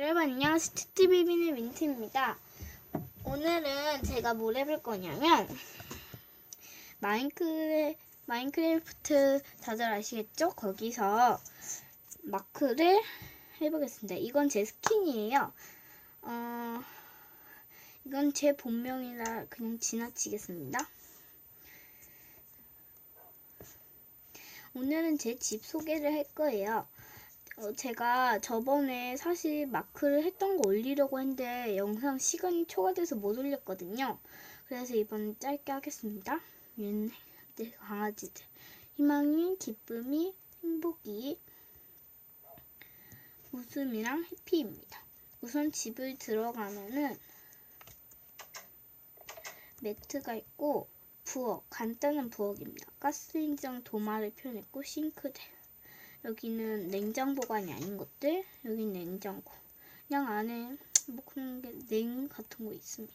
여러분 안녕하세요. TV비는 민트입니다. 오늘은 제가 뭘 해볼 거냐면 마인크래, 마인크래프트 다들 아시겠죠? 거기서 마크를 해보겠습니다. 이건 제 스킨이에요. 어, 이건 제 본명이라 그냥 지나치겠습니다. 오늘은 제 집 소개를 할 거예요. 어, 제가 저번에 사실 마크를 했던 거 올리려고 했는데 영상 시간이 초과돼서 못 올렸거든요. 그래서 이번 짧게 하겠습니다. 얘는 내 강아지들. 희망이, 기쁨이, 행복이, 웃음이랑 해피입니다. 우선 집을 들어가면은 매트가 있고 부엌, 간단한 부엌입니다. 가스레인지랑 도마를 표현했고 싱크대. 여기는 냉장 보관이 아닌 것들. 여긴 냉장고. 그냥 안에 뭐 그런 게 냉 같은 거 있습니다.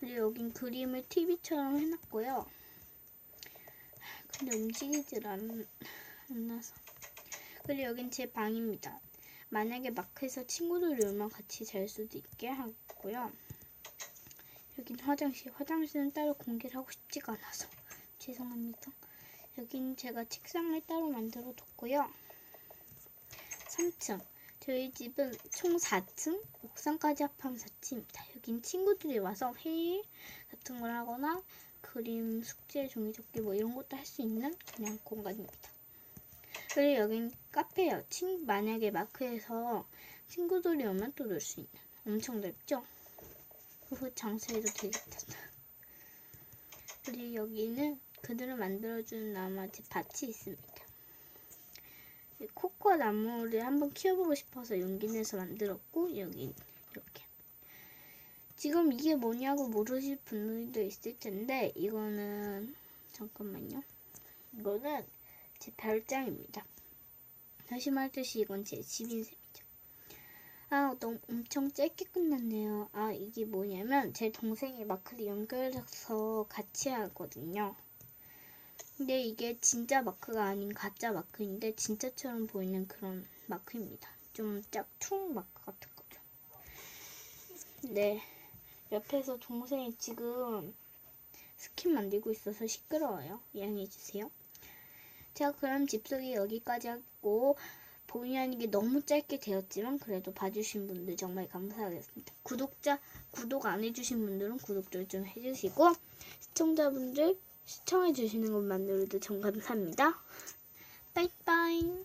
그리고 여긴 그림을 TV처럼 해놨고요. 근데 움직이질 않, 않아서. 그리고 여긴 제 방입니다. 만약에 마크에서 친구들이 오면 같이 잘 수도 있게 하고요. 여긴 화장실. 화장실은 따로 공개를 하고 싶지가 않아서 죄송합니다. 여긴 제가 책상을 따로 만들어 뒀고요. 3층. 저희 집은 총 4층, 옥상까지 합하면 4층입니다. 여긴 친구들이 와서 회의 같은 걸 하거나 그림, 숙제, 종이접기 뭐 이런 것도 할 수 있는 그냥 공간입니다. 그리고 여긴 카페예요. 친, 만약에 마크에서 친구들이 오면 또 놀 수 있는 엄청 넓죠? 그 장소에도 되겠다. 그리고 여기는 그들을 만들어주는 나머지 밭이 있습니다. 이 코코아 나무를 한번 키워보고 싶어서 용기 내서 만들었고 여기 이렇게 지금 이게 뭐냐고 물으실 분들도 있을 텐데 이거는 잠깐만요. 이거는 제 별장입니다. 다시 말듯이 이건 제 집인 셈이죠. 아, 너무 엄청 짧게 끝났네요. 아, 이게 뭐냐면 제 동생이 마크를 연결해서 같이 하거든요. 근데 이게 진짜 마크가 아닌 가짜 마크인데 진짜처럼 보이는 그런 마크입니다. 좀 짝퉁 마크 같은 거죠. 네. 옆에서 동생이 지금 스킨 만들고 있어서 시끄러워요. 이해해주세요. 자, 그럼 집소개 여기까지 하고 본의 아니게 너무 짧게 되었지만 그래도 봐주신 분들 정말 감사하겠습니다. 구독자 구독 안 해주신 분들은 구독 좀 해주시고 시청자분들 시청해주시는 것만으로도 정 감사합니다. 빠이빠이.